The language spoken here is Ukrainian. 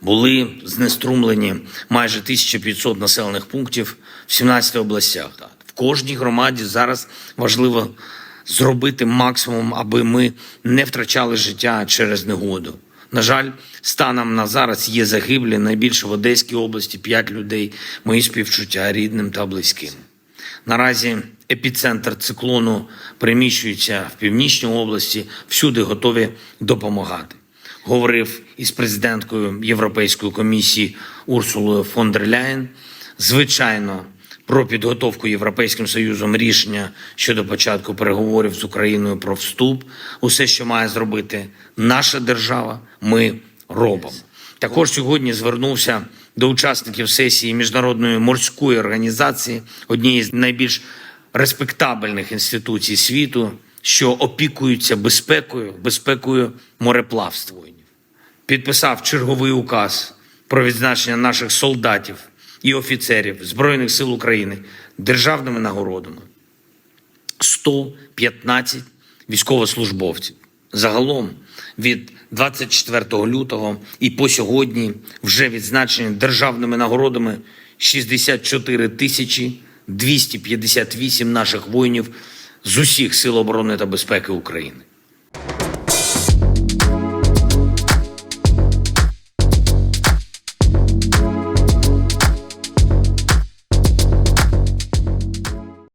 були знеструмлені майже 1500 населених пунктів в 17 областях. В кожній громаді зараз важливо зробити максимум, аби ми не втрачали життя через негоду. На жаль, станом на зараз є загиблі найбільше в Одеській області 5 людей. Мої співчуття рідним та близьким. Наразі епіцентр циклону переміщується в північній області, всюди готові допомагати. Говорив із президенткою Європейської комісії Урсулою фон дер Ляєн. Звичайно, про підготовку Європейським Союзом рішення щодо початку переговорів з Україною про вступ. Усе, що має зробити наша держава, ми робимо. Також сьогодні звернувся до учасників сесії міжнародної морської організації, однієї з найбільш респектабельних інституцій світу, що опікуються безпекою, безпекою мореплавства. Підписав черговий указ про відзначення наших солдатів і офіцерів Збройних сил України державними нагородами. 115 військовослужбовців. Загалом від 24 лютого і по сьогодні вже відзначені державними нагородами 64 тисячі 258 наших воїнів з усіх сил оборони та безпеки України.